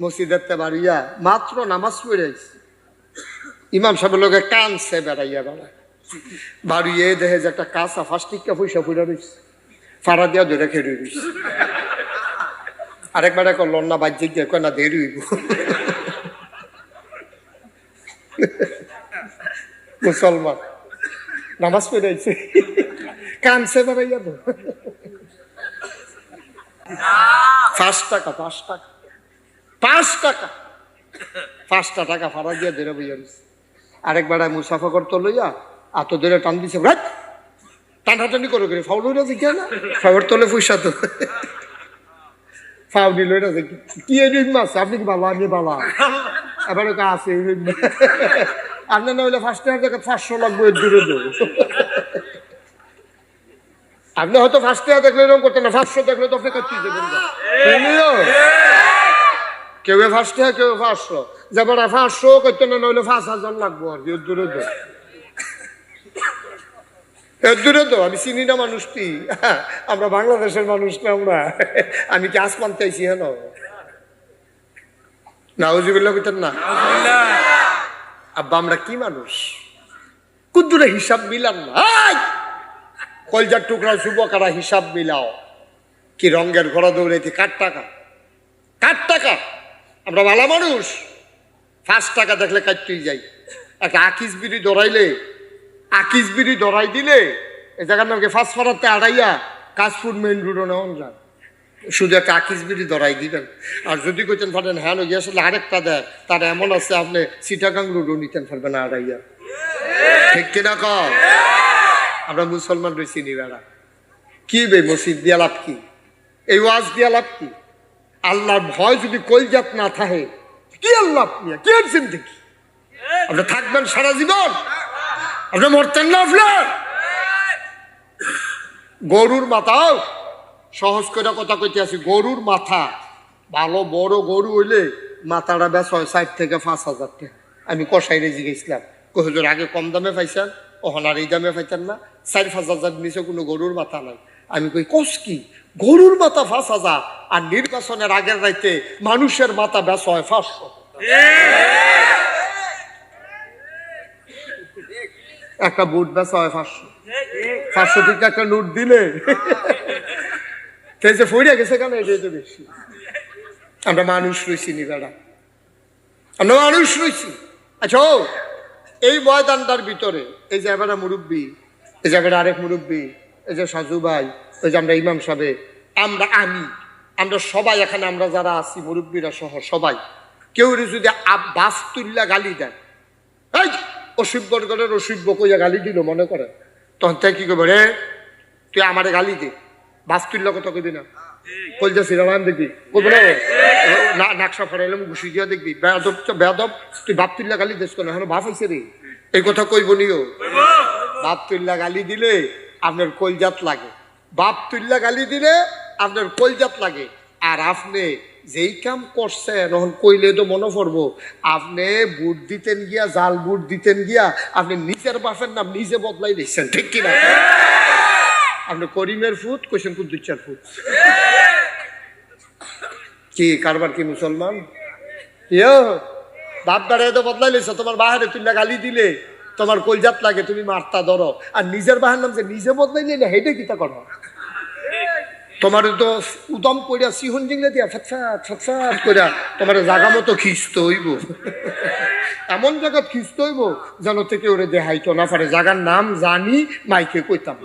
মসজিদের বাড়িয়া মাত্র নামাজ পড়ে আইছি। ইমাম সাহেবের লোকে কানছে বেড়াইয়া বেড়ায় বাড়িয়ে দেখে যে একটা কাঁচা ফাস্টিকা পয়সা ফুটে রয়েছে ফাড়া দিয়া ধরে খেয়ে রয়েছে আরেকবার এখন লন্না বাহ্যিক দিয়ে কয়, না, দেরি হইব। মুসলমান, নামাজ পড়াইছে কানছে বেড়াইয়া। পাঁচ টাকা পাঁচ টাকা। পাঁচ টাকা। পাঁচটা টাকা ভাড়া দিয়ে ধরে বইয়া দিছে। আরেকবার মুসাফা করতে লইয়া আত ধরে টান দিছে রাত টানাটানি করে করে ফাউল হইয়া দেখি না ফাউর তোলে পয়সা তো। ফাউল দিল না দেখি। কি এই মাছ? আপনি কি বাবা আমি বাবা এবার ওকে আছে আপনার না হইলে ফার্স্ট টাকা দেখে পাঁচশো লাগবে দূরে দেবো আপনি হয়তো ফার্স্ট টাকা দেখলে এরকম করতেন না পাঁচশো দেখলে তো আপনি কাটতে দেবেন না। বুঝলিও? কেউ ফার্স্ট টাকা কেউ পাঁচশো যেবার পাঁচশো করতে না নইলে পাঁচ হাজার লাগবো আর কি এর দূরে তো এর দূরে তো আমি চিনি না মানুষটি আমরা বাংলাদেশের মানুষ না আমরা। আমি কি আসমান চাইছি হেন? নাউজিবিল্লাহ কইতেন না? আব্বা আমরা কি মানুষ? কুদ্দুরে হিসাব মিলাম না! কলজার টুকরা যুবকারা হিসাব মিলাও। কি রঙের ঘোড়া দৌড়াইতে কার টাকা? কার টাকা? আমরা ভালো মানুষ। পাঁচ টাকা দেখলে কাটতেই যাই। একটা আকিস বিড়ি দৌড়াইলে আকিস বিড়ি দৌড়াই দিলে এই জায়গার নামকে ফার্স্ট ফারাতে আড়াইয়া কাশপুর মেইন রোডও নেওয়া যায় শুধু একটা আকিস বিড়ি দৌড়াই দিবেন। আর যদি কইতেন পারেন হ্যাঁ লোক আসলে আরেকটা দেয়। তার এমন আছে, আপনি সিটাগাং রোডও নিতেন পারবেন আড়াইয়া। ঠিক কিনা কম আমরা মুসলমান রয়েছি নিবেড়া কি বে মসজিদ দিয়া লাভ কি? এই ওয়াজ দিয়া লাভ কি? আল্লাহর ভয় যদি কলজাত না থাকে, কি আল্লাহ আপনি? কি আপনি থাকবেন সারা জীবন? আপনি মরতেন না আপনার গরুর মাথাও সহজ করে কথা কইতে আছি, গরুর মাথা। ভালো, বড় গরু হইলে মাথাটা বেশ হয় ষাট থেকে পাঁচ হাজার টাকা। আমি কষাইরে জিগেছিলাম কহজোর আগে কম দামে পাইছেন? ওখান আর এই দামে পাইতেন না। চার পাঁচ হাজার নিচে কোনো গরুর মাথা নাই। আমি কই, কস কি? গরুর মাথা পাঁচ হাজার আর নির্বাচনের আগের রাইতে মানুষের মাথা ব্যাস হয় পাঁচশো একটা বুট বেচা হয় পাঁচশো পাঁচশো থেকে একটা নোট দিলে। তেজে ফইরা গেছে কেন, এটাই তো বেশি। আমরা মানুষ রয়েছি নি বেড়া। আমরা মানুষ রয়েছি আচ্ছা এই ময়দানটার ভিতরে, এই জায়গাটা মুরব্বী, এই জায়গাটা আরেক মুরব্বী এই যে সাজু ভাই ওই যে আমরা ইমাম সাহেব আমরা আমি আমরা সবাই এখানে আমরা যারা আছি মুরব্বীরা সহ সবাই কেউ যদি বাস তুল্লা গালি দেয় এই অসভ্য কইয়া গালি দিল মনে করে? তখন তাই কি করবে রে তুই আমারে গালি দে বাস তুল্লা কথা কইবি না? কলজা সিরালাম দেখবি? কইবে না নাকশা ফরাইলাম ঘুষি দিয়া দেখবি। বেয়াদব তো বেয়াদব তুই বাপ তুল্লা গালি দিস কেন? এখন বাপ হয়েছে রে। এই কথা কইব নিও বাপ তুল্লা গালি দিলে আপনার কলজাত লাগে। বাপ তুল্লা গালি দিলে আপনার কলজাত লাগে। আর আপনি যেই কাম করছেন, এখন কইলে তো মনে পড়ব, আপনি বুট দিতেন গিয়া, জাল বুট দিতেন গিয়া, আপনি নিজের বাপের নাম নিজে বদলাই দিচ্ছেন, ঠিক কিনা? আপনি করিমের ফুট, কইছেন কুদ্দুচ্চার ফুট। কি, কারবার কি মুসলমান? ইয়ো, বাপ দাঁড়িয়ে তো বদলাই লেছো, তোমার বাহারে তুল্লা গালি দিলে। তোমার কলজাত লাগে, তুমি মারতা ধরো। আর নিজের বাহার নাম যে নিজে বদলাই নিলে হেঁটে কিতা করো? তোমার তো উদম কইরা সিহন জিংলে দিয়া ফটফাট ফটফাট কইরা তোমার জাগা মতো খিস্ত হইব। এমন জায়গা খিস্ত হইব যেন থেকে ওরে দেহাইতো না পারে। জাগার নাম জানি, মাইকে কইতাম।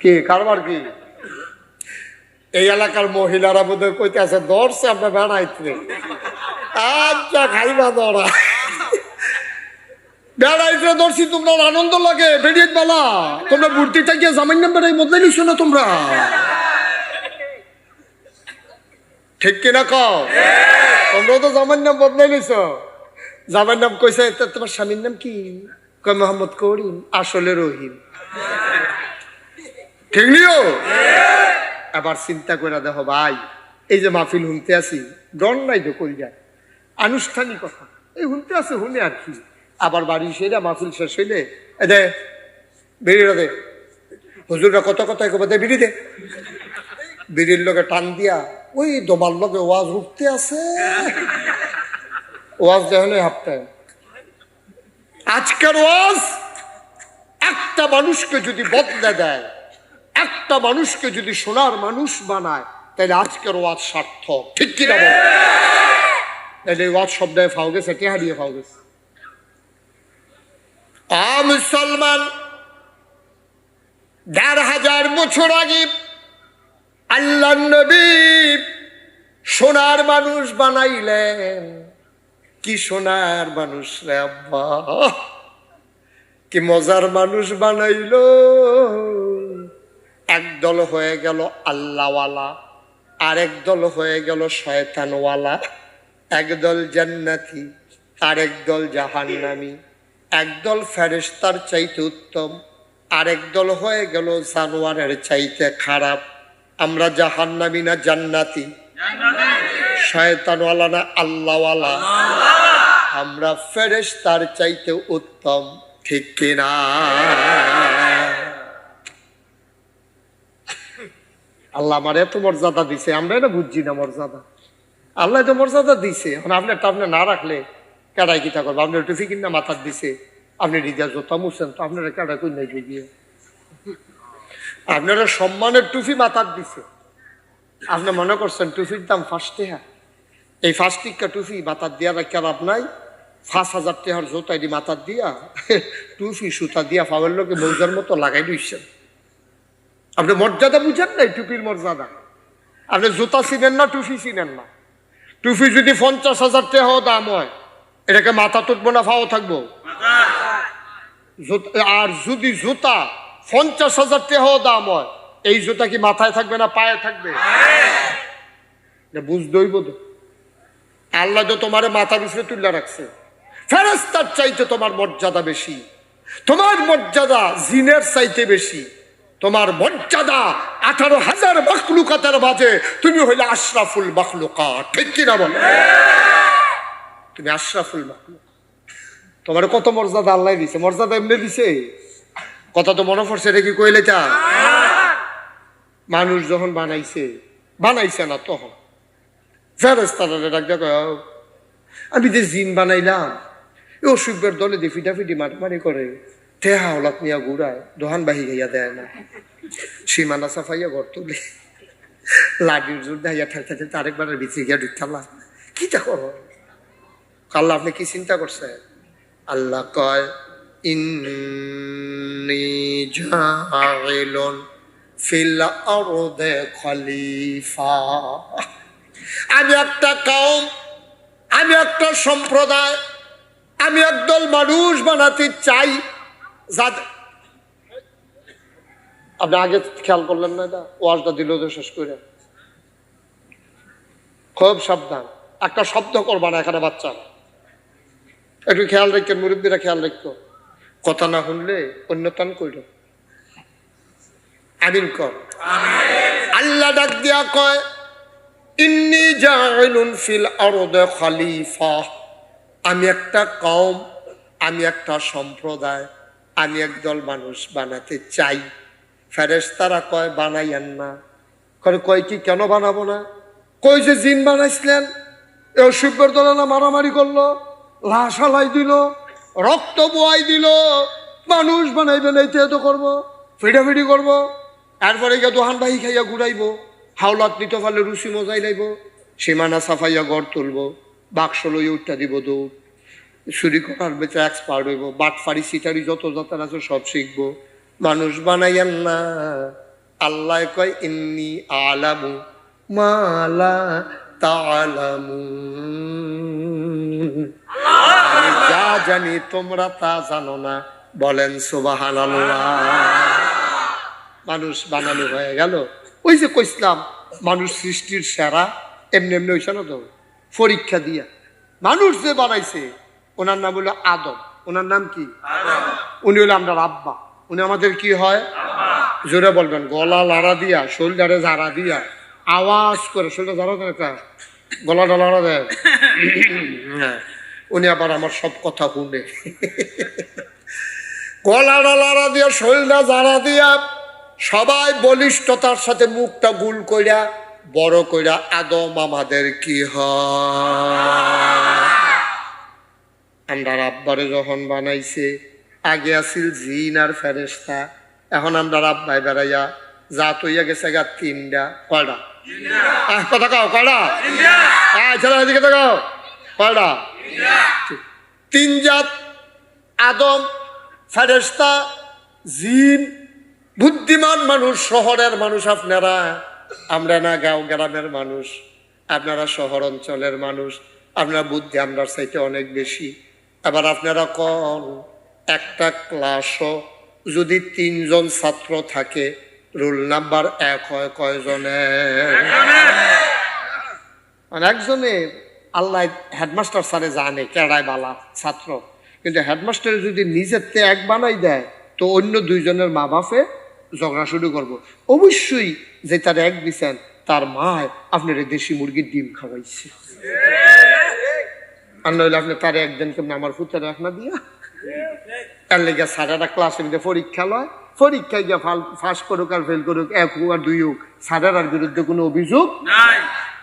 কে, কারবার কি? এই এলাকার মহিলারা বোধহয় কইতে আছে দর্শে আমরা বেড়াইতে। আচ্ছা আনন্দ লাগে জামাই তোমরা ঠিক কিনা কও? তো জামার নাম বদলাই নিছো। জামার নাম কইছে তোমার স্বামীর নাম কি? কয়, মোহাম্মদ করিম, আসলে রহিম। ঠিক নিও? আবার চিন্তা করে দেখো ভাই, এই যে মাহফিল শুনতে আছি ডন নাই তো কই যায় আনুষ্ঠানিকতা এই শুনতে আছে শুনে আর কি। আবার বাড়ি সেরা মাহফিল শেষ হইলে, এ দে বেরিয়ে দে হুজুররা কত কথা দে বিড়ি দে। বিড়ির লোকে টান দিয়া, ওই দোমার লোকে ওয়াজ উঠতে আছে। ওয়াজ দেখলে হাফ টাইম আজকের ওয়াজ, একটা মানুষকে যদি বদলে দেয়, একটা মানুষকে যদি সোনার মানুষ বানায়, তাহলে আজকের ওয়াজ সার্থক। ঠিক কিনা বল? ফাও গেছে কে হারিয়ে ফাও গেছে আ মুসলমান, দেড় হাজার বছর আগে আল্লাহ নবী সোনার মানুষ বানাইলেন। কি সোনার মানুষ রে আব্বা? কি মজার মানুষ বানাইল। একদল হয়ে গেল আল্লাহওয়ালা আরেক দল হয়ে গেল শয়তানওয়ালা। একদল জান্নাতি, আরেক দল জাহান্নামি। একদল ফেরেস্তার চাইতে উত্তম, আরেক দল হয়ে গেল জানোয়ারের চাইতে খারাপ। আমরা জাহান্নামি না জান্নাতি? শয়তানওয়ালা না আল্লাহওয়ালা? আমরা ফেরেস্তার চাইতে উত্তম, ঠিক কিনা? আল্লাহ আমার এত মর্যাদা দিছে, আমরা এটা বুঝছি না মর্যাদা। আল্লাহ তো মর্যাদা দিছে। এখন আপনার আপনি না রাখলে কেডাই কিতা করব? আপনার টুফি কিনা মাথার দিছে। আপনি হৃদয় জোতা তো আপনারা কেডা কই নাই গিয়ে? আপনারা সম্মানের টুফি মাথার দিছে। আপনি মনে করছেন টুফির দাম ফার্স্ট টেহা? এই ফার্স্ট টিকা টুফি মাথার দিয়া রাখা লাভ নাই। পাঁচ হাজার টেহার জোতা এটি মাথার দিয়া, টুফি সুতা দিয়া ফাওয়ার লোকে মৌজার মতো লাগাই দিচ্ছেন আপনি মর্যাদা বুঝেন নাই টুপির মর্যাদা? আপনি জুতা চিনেন না, টুফি চিনেন না? টুপি যদি পঞ্চাশ হাজার টাকাও দাম হয় এটাকে মাথা তুটবো না ফাও থাকব? আর যদি জুতা পঞ্চাশ হাজার টাকাও দাম হয় এই জুতা কি মাথায় থাকবে না পায়ে থাকবে? বুঝতেই বোধ আল্লাহ তো তোমার মাথার উপরে তুলে রাখছে। ফেরেস্তার চাইতে তোমার মর্যাদা বেশি। তোমার মর্যাদা জিনের চাইতে বেশি। তোমার মর্যাদা আঠারো হাজার মখলুকাতের মাঝে। তুমি হইলে আশরাফুল মখলুকা ঠিক কিনা বল? তুমি আশরাফুল মখলুক। তোমার কত মর্যাদা আল্লাহ দিছে? মর্যাদা এমনি দিছে? কথা তো মনে পড়ছে রে কি কইলে চা মানুষ যখন বানাইছে বানাইছে না তখন। আমি যে জিন বানাইলাম, এ অসুখের দলে দিয়ে ফিটাফিটি মারামারি করে ঠেহা হলাত নিয়া ঘুরায় দোহান বাহি গাইয়া দেয় না সীমানা সাফাইয়া ঘর তুলে লাডির জোর দাইয়া ঠেলতে ঠেলতে আরেকবার বিচে গিয়া ঢুকতালা কি তা করো আল্লাহ আপনি কি চিন্তা করছে আল্লাহ কয় ইন্নি জাইলুন ফিল আরদে খলিফা আমি একটা কাউম, আমি একটা সম্প্রদায়, আমি একদল মানুষ বানাতে চাই। আপনি আগে খেয়াল করলেন না এটা? ওয়াজটা দিল তো শেষ করে। খুব সাবধান। একটা শব্দ করবা না এখানে বাচ্চারা একটু খেয়াল রেখে, মুরব্বীরা খেয়াল রেখো। কথা না শুনলে অন্যতন কইল আমিন কর। আল্লাহ ডাক দিয়া কয়, ইন্নি জাইলুন ফিল আরদে খলিফা। আমি একটা কম আমি একটা সম্প্রদায়। আমি একদল মানুষ বানাতে চাই। ফেরেশতারা কয়, বানাইয়েন না। করে কয় কি কেন বানাবো না? কই যে জিন বানাইছিলেন, এ অসুখের দলে না মারামারি করল, লাশ হালাই দিল, রক্ত বোয়াই দিল, মানুষ বানাইবেন এইতে তো করব, ফিডাফিডি করব, এরপরে গিয়ে দোহান বাহি খাইয়া ঘুরাইবো, হাওলাত নিতে পারলে রুচি মজাই লাইব, সীমানা সাফাইয়া গড় তুলবো, বাক্স লই উঠটা দিব দৌড়। চুরি করার বেচা এক্সপার্ট হইব বাটফারি সিটারি যত যত আছে সব শিখব। মানুষ বানাইয়েন না। আল্লাহ কয়, ইন্নি আলামু মালা তালামু আমি যা জানি তোমরা তা জানো না। বলেন সুবাহান মানুষ বানানো হয়ে গেল। ওই যে কইসলাম মানুষ সৃষ্টির সেরা, এমনি এমনি হইছে না তো? পরীক্ষা দিয়া। মানুষ যে বানাইছে ওনার নাম হলো আদম। ওনার নাম কি? উনি হলো আমরা আব্বা উনি আমাদের কি হয়? জোরে বলবেন গলা লাড়া দিয়া শোল্ডারে ঝাড়া দিয়া আওয়াজ করে শোল্ডার ঝাড়া দেয়? গলাটা লাড়া দেয়। হ্যাঁ। উনি আবার আমার সব কথা শুনে। গলাটা লাড়া দিয়া শরীরটা ঝাড়া দিয়া সবাই বলিষ্ঠতার সাথে মুখটা গুল কইরা বড় কইরা আদম আমাদের কি হয়? আমরা আব্বারে যখন বানাইছে। আগে আছিল জিন আর ফেরেস্তা এখন আমরা আব্বাই বেড়াইয়া যা তৈয়া গেছে গা তিনটা কয়টা আহ, কথা কাও কয়টা ছেলে এদিকে দেখাও কয়টা তিন জাত আদম ফেরেস্তা জিন বুদ্ধিমান মানুষ শহরের মানুষ আপনারা। আমরা না গাঁও গ্রামের মানুষ আপনারা শহর অঞ্চলের মানুষ আপনার বুদ্ধি আমরা চাইতে অনেক বেশি। এবার আপনারা কন, একটা ক্লাসও যদি তিনজন ছাত্র থাকে, রোল নাম্বার এক হয় কয়জনে মানে একজনে আল্লাহ হেডমাস্টার স্যারে জানে কেড়ায় বালা ছাত্র। কিন্তু হেডমাস্টার যদি নিজের তে এক বানাই দেয়, তো অন্য দুইজনের মা বাপে ঝগড়া শুরু করব। অবশ্যই যে তার এক দিছেন তার মায় আপনার দেশি মুরগির ডিম খাওয়াইছে। আর নইলে আপনি তার একদিন কেমন আমার ফুটের এক না দিয়া? তার লেগে সারাটা ক্লাসের মধ্যে পরীক্ষা লয়। পরীক্ষায় গিয়ে ফাল ফার্স্ট করুক আর ফেল করুক এক হোক আর দুই হোক সারার বিরুদ্ধে কোনো অভিযোগ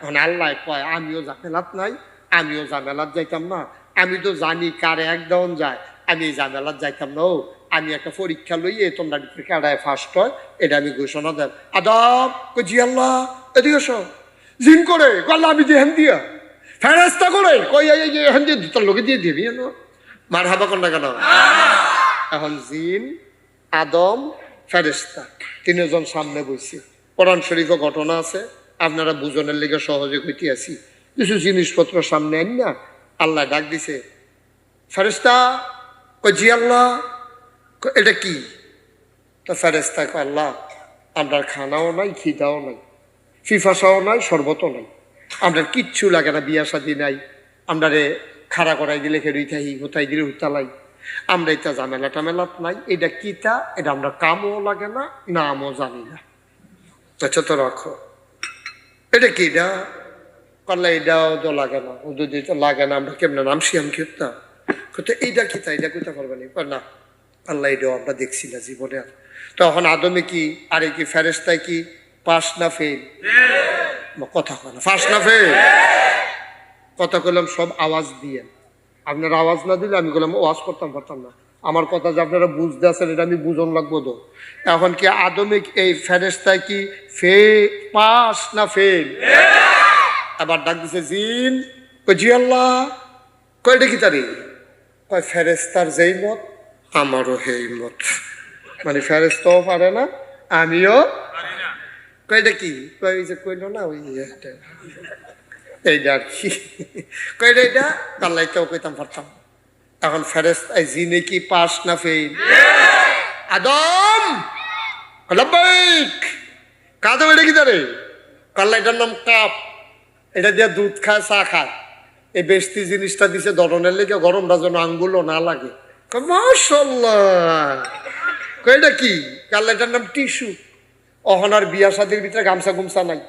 এখন আল্লাহ কয় আমিও ঝামেলাত নাই আমিও ঝামেলাত যাইতাম না। আমি তো জানি কারে এক দেওয়ান যায় আমি এই ঝামেলাত যাইতাম না ও। আমি একটা পরীক্ষা লইয়ে তোমরা কারায় ফার্স্ট হয় এটা আমি ঘোষণা দেব। আদম কই জি আল্লাহ এদিকে এসো। জিন করে কল্লা আমি যে হেন দিয়া। ফেরাস্তা করে কই, এই যে হেন দিয়ে তোর লোকে দিয়ে দিবি মার হাবা কন্যা কেন? এখন জিন, আদম ফেরেস্তা তিনজন সামনে বইছে কোরআন শরীফে ঘটনা আছে, আপনারা বুজনের লেগে সহজে কইতে আছি কিছু জিনিসপত্র সামনে আন না, আল্লাহ ডাক দিছে ফেরেস্তা কই জি আল্লাহ? এটা কি? তো ফেরেস্তা আল্লাহ আপনার খানাও নাই, খিদাও নাই, ফিফাসাও নাই, শরবতও নাই। আমরা কিচ্ছু লাগে না, বিয়া শাদি নাই। আমরা রে খাড়া করাই দিলে খেড়ুই থাই হোতাই দিলে হুতালাই আমরা এটা ঝামেলা টামেলাত নাই, এটা কিতা এটা আমরা কামও লাগে না, নামও জানি না। আচ্ছা তো রাখো। এটা কি এটা? এটাও তো লাগে না, ও যদি লাগে না, আমরা কেমন নাম শিয়াম খেতাম কত এইটা কিতা এটা কইতে পারবে না। না, আল্লাহ এটাও আমরা দেখছি না জীবনে আর। তখন আদমে কি, আরে কি ফেরেস্তায় কি পাস না ফেল? কথা কয় না। ফাঁস না ফেল কথা কইলাম, সব আওয়াজ দিয়ে। আপনারা আওয়াজ না দিলে আমি বললাম ওয়াজ করতাম পারতাম না। আমার কথা যে আপনারা বুঝতে আছেন, এটা আমি বুঝন লাগবো তো। এখন কি আদমিক এই ফেরেস্তায় কি ফে পাস না ফেল আবার ডাক দিছে, জিন। জি আল্লাহ। কয় দেখি তারি? কয় ফেরেস্তার যেই মত, আমারও সেই মত। মানে ফেরেস্তাও পারে না, আমিও কয় এটা কি? কয় ওই যে কইল না, ওই এইটা আর কি। কয়টা এটা আল্লাহটাও কইতাম পারতাম। এখন ফেরেস জিনে কি পাস না ফেল আদম! লব্বাইক কাদম এটা কি তারে? কাল্লা, এটার নাম কাপ। এটা দিয়ে দুধ খায়, চা খায়। এই বেশতি জিনিসটা দিছে ধরনের লেগে গরমটা যেন আঙ্গুলও না লাগে। মাসাল্লাহ এটা কি? কাল্লা নাম টিস্যু। অহনার বিয়া শাদির ভিতরে গামছা গুমছা নাই।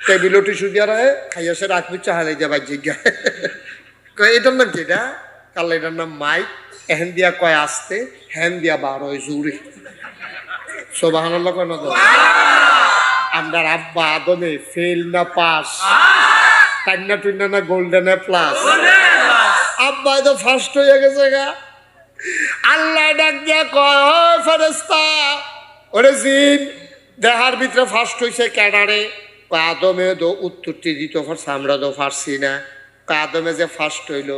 টেবিলও টিস্যু দিয়া রাখে খাইয়া সে রাত মুচ্ছা হালাই দিয়া বাজ্যিক কয়, এটার নাম কি এটা? কাল এটার নাম মাইক। এহেন দিয়া কয় আসতে হ্যান দিয়া বার হয় জুড়ে। সোবাহান্লাহ কয় আমরা আব্বা আদমে ফেল না পাস টান্না টুন্না না গোল্ডেন প্লাস আব্বা তো ফার্স্ট হয়ে গেছে গা। আল্লাহ ডাক দিয়া কয় ফেরেস্তা ওরে জিন দেহার ভিতরে ফার্স্ট হইছে ক্যাডারে। কয় আদমে তো উত্তরটি দিতে পারছে আমরা তো পারছি না। কয় আদমে যে ফার্স্ট হইল,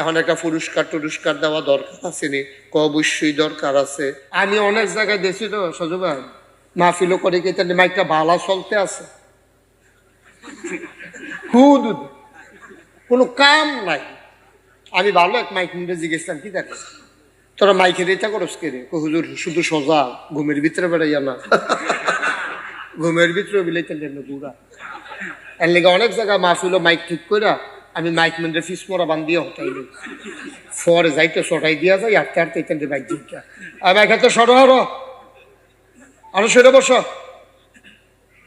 এখন একটা পুরস্কার টুরস্কার দেওয়া দরকার আছে নি। অবশ্যই দরকার আছে। আমি অনেক জায়গায় দেখছি তো সজু ভাই। মাহফিলও করে কি তাহলে মাইকটা ভালো চলতে আছে। হুদ কোনো কাম নাই। আমি ভালো এক মাইক নিয়ে জিজ্ঞেসলাম, কি দেখ তোরা মাইকের এটা করস কে রে? হুজুর, শুধু সোজা, ঘুমের ভিতরে বেড়াইয়া না। ঘুমের ভিতরে বিলাইতে না পুরা এর লেগে অনেক জায়গায় মাহফিল মাইক ঠিক করে আমি মাইক মেন্ডে ফিস মোরা বান্ধিয়া হতাই নি ফরে যাইতে সটাই দিয়া যাই আটতে আটতে এখান থেকে বাইক জিজ্ঞা আমি এখানে সরো হরো আরও সেটা বস।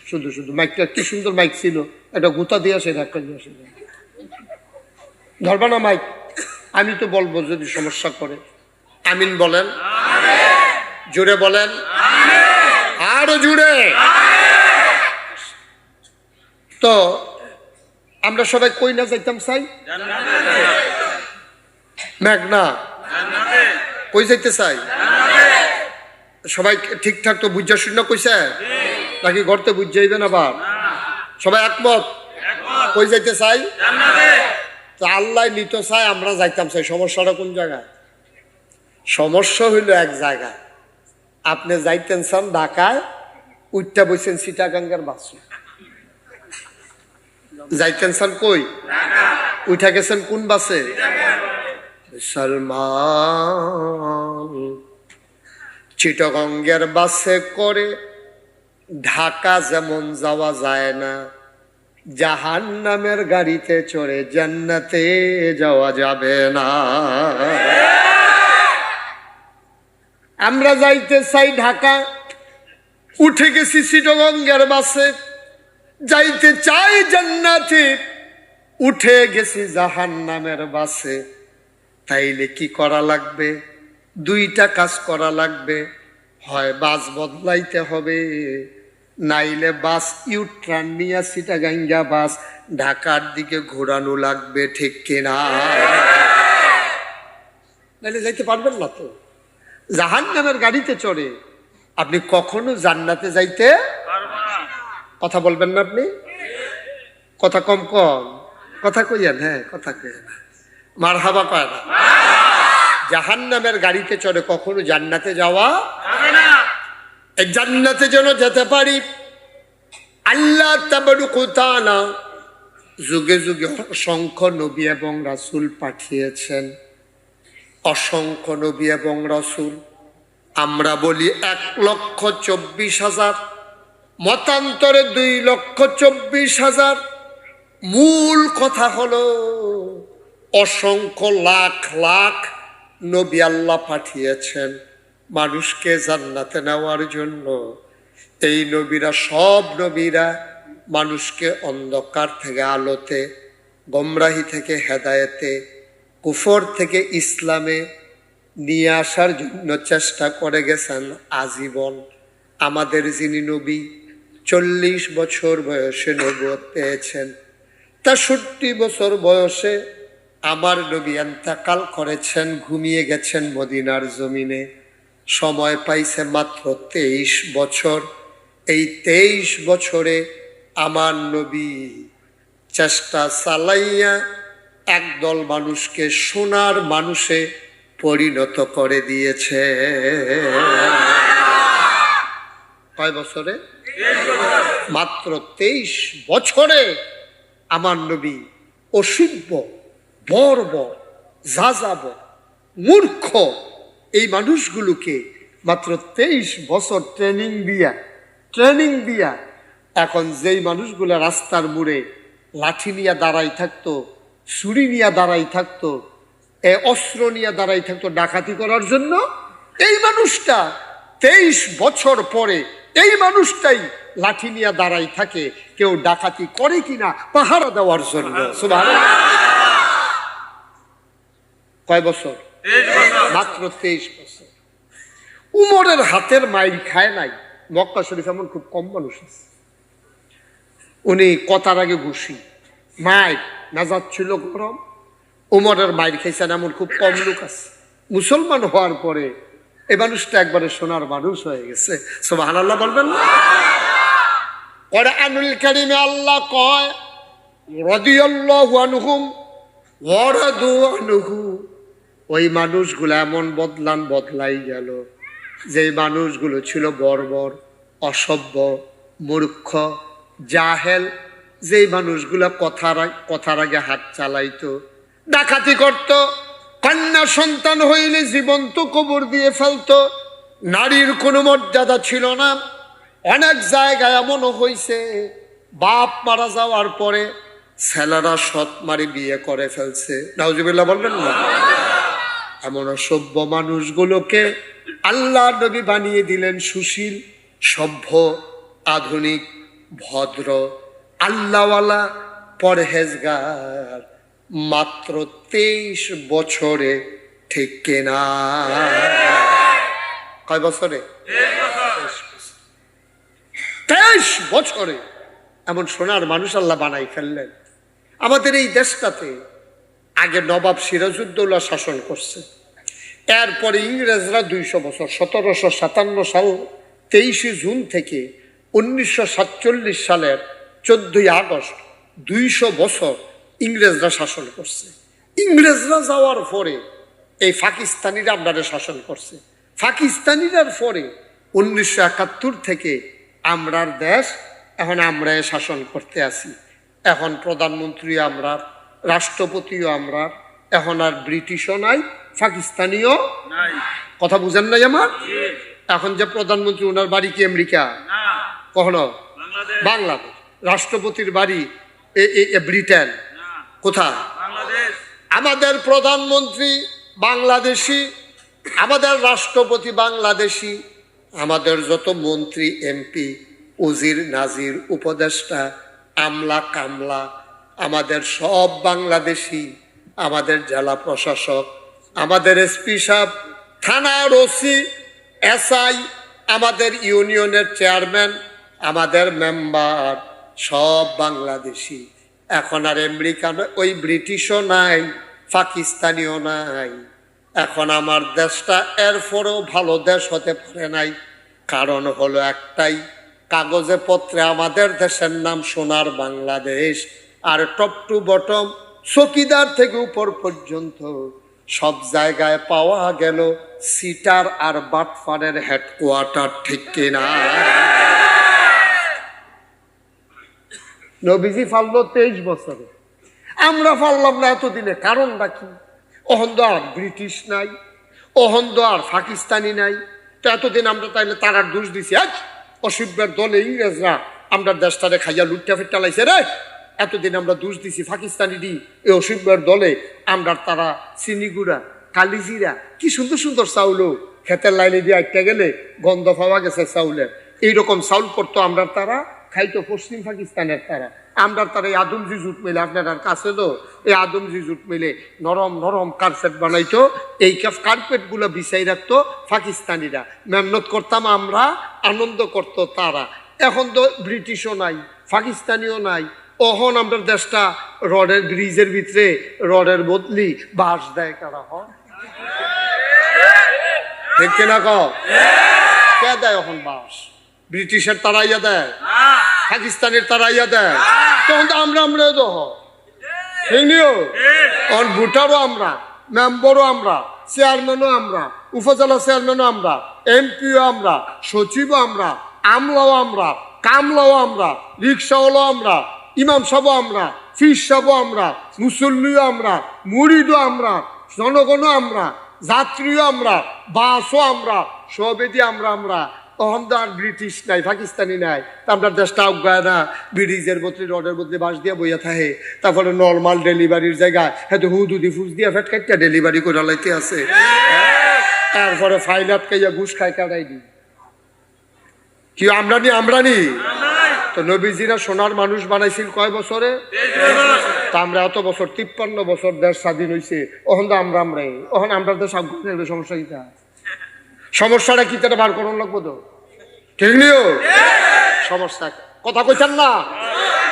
শুধু শুধু মাইকটা কি সুন্দর মাইক ছিল। একটা গুতা দিয়ে আসে ধাক্কা দিয়ে আসে ধরবা না মাইক আমি তো বলব যদি সমস্যা করে। আমিন বলেন। জোরে বলেন। আরও জুড়ে তো আমরা সবাই কই না যাইতাম চাই মেঘনা। কই যাইতে চাই সবাই ঠিকঠাক তো বুঝা শূন্য কইছে? নাকি গড়তে বুঝ যাইবেন আবার? সবাই একমত? কই যাইতে চাই আল্লাহ নিত চাই আমরা যাইতাম চাই সমস্যাটা কোন জায়গায়? সমস্যা হইল এক জায়গায়। আপনি যাইতেন চান ঢাকায় উঠটা বইছেন সিটাগাঙ্গার বাসে। যাইতেন কই? উঠা গেছেন কোন বাসে? সলমান চিটগঙ্গের বাসে করে ঢাকা যেমন যাওয়া যায় না জাহান নামের গাড়িতে চড়ে জান্নাতে যাওয়া যাবে না। আমরা যাইতে চাই ঢাকা, উঠে গেছি চিটগঙ্গের বাসে। যাইতে চাই জান্নাতে, উঠে গেছি জাহান নামের বাসে। তাইলে কি করা লাগবে? দুইটা কাজ করা লাগবে। হয় বাস বদলাইতে হবে, নাইলে বাস ইউট্রান নিয়ে সিটা গাঙ্গা বাস ঢাকার দিকে ঘোরানো লাগবে, ঠিক কিনা? নাইলে যাইতে পারবেন না তো। জাহান নামের গাড়িতে চড়ে। আপনি কখনো জান্নাতে যাইতে কথা বলবেন না আপনি? কথা কম কম। কথা কইয়েন হ্যাঁ কথা কইয়েন। মার হাবা কয় না। জাহান নামের গাড়িতে চড়ে কখনো জান্নাতে যাওয়া জান্নাতে যেন যেতে পারি। আল্লাহ তাবারুকুতালা যুগে যুগে অসংখ্য নবী এবং রাসুল পাঠিয়েছেন। অসংখ্য নবী এবং রাসূল। আমরা বলি এক লক্ষ চব্বিশ হাজার। মতান্তরে দুই লক্ষ চব্বিশ হাজার। মূল কথা হলো, অসংখ্য লাখ লাখ নবী আল্লাহ পাঠিয়েছেন মানুষকে জান্নাতে নেওয়ার জন্য। এই নবীরা সব নবীরা মানুষকে অন্ধকার থেকে আলোতে, গমরাহি থেকে হেদায়েতে, কুফর থেকে ইসলামে নিয়ে আসার জন্য চেষ্টা করে গেছেন আজীবন। আমাদের যিনি নবী চল্লিশ বছর বয়সে নবুয়ত পেয়েছেন। তেষট্টি বছর বয়সে আমার নবী এন্তাকাল করেছেন, ঘুমিয়ে গেছেন মদিনার জমিনে। সময় পাইছে মাত্র তেইশ বছর। এই তেইশ বছরে আমার নবী চেষ্টা চালাইয়া একদল মানুষকে সোনার মানুষে পরিণত করে দিয়েছে। কয় বছরে? মাত্র তেইশ বছরে আমার নবী অসভ্য বর্ব যাযাব মূর্খ এই মানুষগুলোকে মাত্র তেইশ বছর ট্রেনিং দিয়া ট্রেনিং দিয়া এখন যেই মানুষগুলো রাস্তার মোড়ে লাঠি নিয়ে দাঁড়াই থাকতো, ছুরি নিয়ে দাঁড়াই থাকতো, এ অস্ত্র নিয়ে দাঁড়াই থাকতো ডাকাতি করার জন্য, এই মানুষটা তেইশ বছর পরে এই মানুষটাই লাঠি নিয়ে দাঁড়াই থাকে, কেউ ডাকাতি করে কিনা পাহারা দেওয়ার জন্য। কয় বছর? মাত্র তেইশ বছর। উমরের হাতের মাইল খায় নাই। মক্কা শরীফ এমন খুব কম মানুষ আছে। উনি কথার আগে ঘুষি মায়ের নাজাদ ছিল গরম, উমরের মাইর খাইছেন এমন খুব কম লোক আছে। মুসলমান হওয়ার পরে এই মানুষটা একবারে সোনার মানুষ হয়ে গেছে। সোবাহান আল্লাহ বলবেন না? কোরআনুল কারিমে আল্লাহ কয় ওই মানুষগুলো এমন বদলান, বদলাই গেল। যে মানুষগুলো ছিল বর্বর, অসভ্য, মূর্খ, জাহেল, যেই মানুষগুলো কথার কথার আগে হাত চালাইতো, ডাকাতি করত কন্যা সন্তান হইলে জীবন্ত কবর দিয়ে ফেলতো। নারীর কোনো মর্যাদা ছিল না। অনেক জায়গায় এমনও হয়েছে বাপ মারা যাওয়ার পরে ছেলেরা সৎ মারি বিয়ে করে ফেলছে। নাউজুবিল্লাহ বললেন না? এমন অসভ্য মানুষগুলোকে আল্লাহ নবী বানিয়ে দিলেন সুশীল, সভ্য, আধুনিক, ভদ্র, আল্লাহওয়ালা, পরহেজগার। মাত্র তেইশ বছরে ঠিক কেনা? কয় বছরে? শেষ বছরে। এমন সোনার মানুষ আল্লাহ বানাই ফেললেন। আমাদের এই দেশটাতে আগে নবাব সিরাজউদ্দৌলা শাসন করছে। এরপরে ইংরেজরা দুইশো বছর, সতেরোশো সাতান্ন সাল তেইশে জুন থেকে উনিশশো সাতচল্লিশ সালের চোদ্দই আগস্ট দুইশো বছর ইংরেজরা শাসন করছে। ইংরেজরা যাওয়ার পরে এই পাকিস্তানিরা আপনারা শাসন করছে। পাকিস্তানিরার পরে উনিশশো একাত্তর থেকে আমরার দেশ এখন আমরা শাসন করতে আসি এখন প্রধানমন্ত্রী আমরা রাষ্ট্রপতিও আমরা এখন আর ব্রিটিশও নাই পাকিস্তানিও নাই। কথা বুঝেন নাই আমার? এখন যে প্রধানমন্ত্রী ওনার বাড়ি কি আমেরিকা? কখনো? বাংলাদেশ। রাষ্ট্রপতির বাড়ি ব্রিটেন। কোথায়? আমাদের প্রধানমন্ত্রী বাংলাদেশি আমাদের রাষ্ট্রপতি বাংলাদেশি আমাদের যত মন্ত্রী এমপি উজির নাজির উপদেষ্টা আমলা কামলা আমাদের সব বাংলাদেশি আমাদের জেলা প্রশাসক আমাদের এসপি সাহেব থানার ওসি এসআই আমাদের ইউনিয়নের চেয়ারম্যান আমাদের মেম্বার সব বাংলাদেশি। এখন আর আমেরিকান ওই ব্রিটিশও নাই, পাকিস্তানিও নাই। এখন আমার দেশটা এরপরেও ভালো দেশ হতে পারে নাই। কারণ হলো একটাই, কাগজে পত্রে আমাদের দেশের নাম সোনার বাংলাদেশ, আর টপ টু বটম চকিদার থেকে উপর পর্যন্ত সব জায়গায় পাওয়া গেল সিটার আর বাটফারের হেডকোয়ার্টার ঠিক কিনা। নবীজি ফাললো তেইশ বছরে। আমরা ফাললাম না এতদিনে, কারণটা কি? অহন্দ আর ব্রিটিশ নাই অহন্দ আর পাকিস্তানি নাই। তো এতদিন আমরা তাইলে তারার দোষ দিছি। আজ অসভ্যের দলে ইংরেজরা আমরা দেশটারে খাইয়া লুটটা ফিটটা লাইছে রে। এতদিন আমরা দোষ দিছি পাকিস্তানি দি এই অসভ্যের দলে। আমরা তারা চিনিগুড়া, কালিজিরা, কি সুন্দর সুন্দর চাউলও খেতের লাইনে দিয়ে আটটা গেলে গন্ধ পাওয়া গেছে চাউলের। এইরকম চাউল করতো আমরা তারা খাইতো পশ্চিম পাকিস্তানের তারা। আমরা তারা এই আদমজি জুট মিলে, আপনার কাছে তো এই আদমজি জুট মিলে নরম নরম কার্পেট বানাইতো, এই কার্পেটগুলো বিছাই রাখতো পাকিস্তানিরা। মেহনত করতাম আমরা, আনন্দ করতো তারা। এখন তো ব্রিটিশও নাই, পাকিস্তানিও নাই। অহন আমরা দেশটা রডের ব্রিজের ভিতরে, রডের বদলি বাঁশ দেয় কারা হয়? ঠিক কিনা ক দেয় এখন বাঁশ? ব্রিটিশের তারাইয়া দেয় পাকিস্তানের তারাইয়া দেয়। তখন তো আমরা আমরা তো ঠিক নিও। অন ভোটারও আমরা মেম্বারও আমরা চেয়ারম্যানও আমরা উপজেলা চেয়ারম্যানও আমরা এমপিও আমরা সচিবও আমরা আমলাও আমরা কামলাও আমরা রিক্সাওয়ালাও আমরা ইমাম সাহেবও আমরা ফিস সাহেবও আমরা মুসল্লিও আমরা মুড়িদও আমরা জনগণও আমরা যাত্রীও আমরা বাসও আমরা সবেদি আমরা আমরা তখন ব্রিটিশ নাই, পাকিস্তানি নাই। তা আমরা দেশটা অজ্ঞায় না, ব্রিটিশের বদলে, রডের বদলে বাস দিয়ে বইয়া থাকে। তারপরে নর্মাল ডেলিভারির জায়গায় হয়তো হুদুদি ফুস দিয়ে ফেট কাটটা ডেলিভারি করে লাইতে আছে। তারপরে ফাইল আটকাইয়া ঘুষ খাই কাটাই দি কি আমরা নি আমরা নি তো নবীজিরা সোনার মানুষ বানাইছিল কয় বছরে? তা আমরা এত বছর, তিপ্পান্ন বছর দেশ স্বাধীন হয়েছে ওখান তো আমরা আমরাই। ওখানে আমরা দেশ আগ্রহ সমস্যা কিটা সমস্যাটা কি তারা বার করুন লাগবো তো ঠিক নিও? সমস্যা কথা কইছেন না?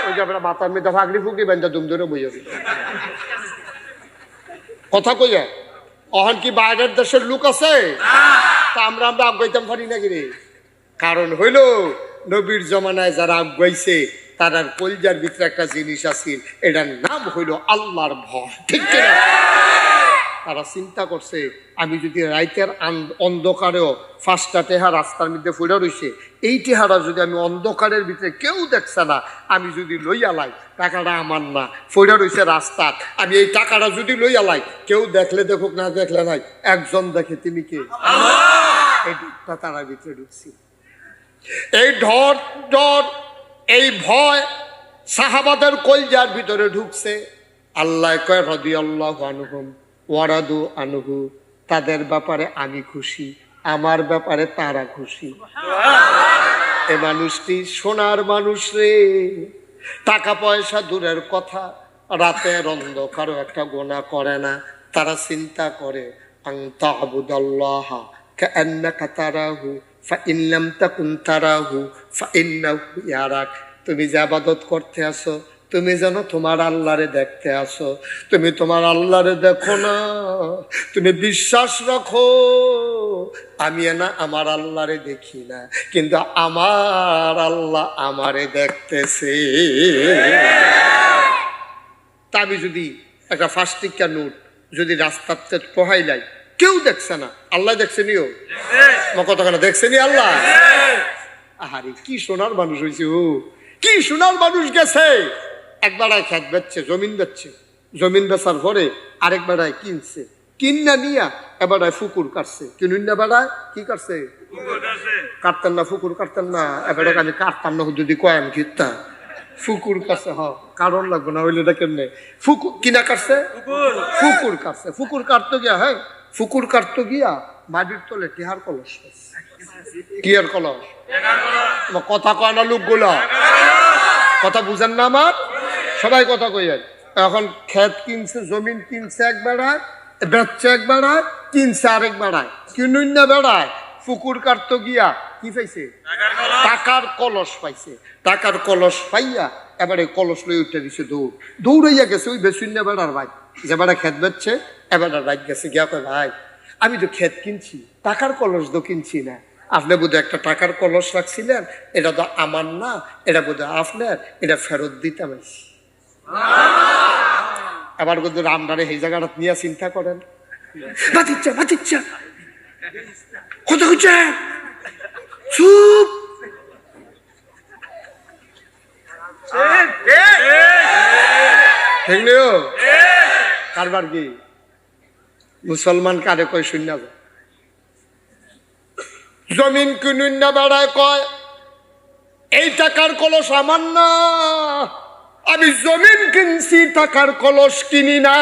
ওই যে আপনার মাথার মেয়েটা ফাগড়ি ফুকরি বেঞ্জা দুম ধরে দিল। কথা কইয়া, অহন কি বাইরের দেশের লোক আছে? তা আমরা আমরা আগাইতাম পারি না কিরে কারণ হইল, নবীর জমানায় যারা আগাইছে, তার কলজার ভিতরে একটা জিনিস আছে, এটার নাম হইল আল্লাহর ভয়। ঠিক কিনা? তারা চিন্তা করছে আমি যদি রাইতের অন্ধকারেও ফার্স্টটা টেহা রাস্তার মধ্যে ফুড়ে রয়েছে এই টেহারা যদি আমি অন্ধকারের ভিতরে কেউ দেখছে না আমি যদি লইয়া লাই টাকাটা আমার না ফুড়ে রয়েছে রাস্তা আমি এই টাকাটা যদি লইয়া লাই কেউ দেখলে দেখুক না দেখলে নাই একজন দেখে তিনি কে? এই দুঃখটা তারা ভিতরে ঢুকছি। এই ঢর ডর এই ভয় সাহাবাদের কলজার ভিতরে ঢুকছে। আল্লাহ কয় রদি আল্লাহ আনুহম। ওয়ারাদু আনুহু তাদের ব্যাপারে আমি খুশি আমার ব্যাপারে তারা খুশি। এ মানুষটি সোনার মানুষ রে। টাকা পয়সা দূরের কথা রাতের অন্ধকারও একটা গোনা করে না তারা চিন্তা করে তুমি যে আবাদত করতে আসো তুমি যেন তোমার আল্লাহরে দেখতে আসো। তুমি তোমার আল্লাহরে দেখো না। তুমি বিশ্বাস রাখো। আমি না আমার আল্লাহরে দেখি না কিন্তু আমার আল্লাহ আমারে দেখতেছে। তা আমি যদি একটা ফার্স্ট টিকা নোট যদি রাস্তাতে পহাইলাই কেউ দেখছে না। আল্লাহ দেখছে নিও। কেন দেখছে নি আল্লাহ? আহারে কি সোনার মানুষ হয়েছে ও। কি সোনার মানুষ গেছে? একবারায় খেত বেচছে জমিন বেচছে। জমিন বেচার পরে আরেক বেড়ায় কিনছে। কিন্না নিয়া এবারায় ফুকুর কাটছে। কিনুন বেড়ায় কি কাটছে? কাটতেন না ফুকুর কাটতেন না। এবারে আমি কাটতাম না যদি কয় আমি কিনতাম। ফুকুর কাছে হ কারণ লাগবে না হইলে কেমনে ফুকুর কিনা কাটছে? ফুকুর। কাটছে। ফুকুর কাটতো গিয়া হ্যাঁ ফুকুর কাটতো গিয়া মাটির তলে টিহার কলস আর কলস? কথা কয় না লোকগুলো? কথা বুঝেন না আমার? সবাই কথা কইয়েন এখন ক্ষেত কিনছে, জমিন কিনছে এক বেড়ায়, বেচছে এক বেড়ায়, কিনছে আরেক বেড়ায়। কিনুন না বেড়ায়? ফুকুর কাটতো গিয়া কি পাইছে? টাকার কলস পাইছে। টাকার কলস পাইয়া এবারে কলস লই উঠে দিছে দৌড়। দৌড়াইয়া গেছে ওই বেসুন্যা বেড়ার ভাই। যে বেড়া খেত বেচছে এবার রাত গেছে গিয়া কয়, ভাই, আমি তো ক্ষেত কিনছি, টাকার কলস তো কিনছি না। আপনি বোধহয় একটা টাকার কলস রাখছিলেন, এটা তো আমার না, এটা বোধহয় আপনার, এটা ফেরত দিতাম আইছি। আবার কিন্তু রামদারে এই জায়গাটা নিয়ে চিন্তা করেন। বাতিচ্ছা বাতিচ্ছা। কত হচ্ছে চুপ। কারবার কি? মুসলমান কারে কয় শূন্য জমিন কিনুন না বেড়ায় কয় এই টাকার কলস আমার না। আমি জমিন কিনছি টাকার কলস কিনি না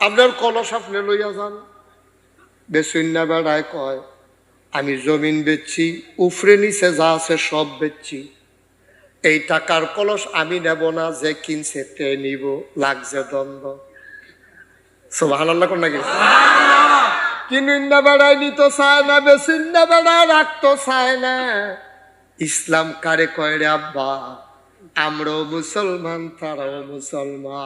আপনার কলস আপনি লইয়া যান। বেসুন না বেড়ায় কয় আমি জমিন বেচছি উফরে নিচে যা আছে সব বেচছি। এই টাকার কলস আমি নেব না যে কিনছে তে নিব লাগছে দ্বন্দ্ব। কোন নাকি? কিনুন না বেড়ায় নিতে চায় না বেসুন না বেড়ায় রাখতে চায় না। ইসলাম কারে কয় রে আব্বা? আমরাও মুসলমান তারাও মুসলমান।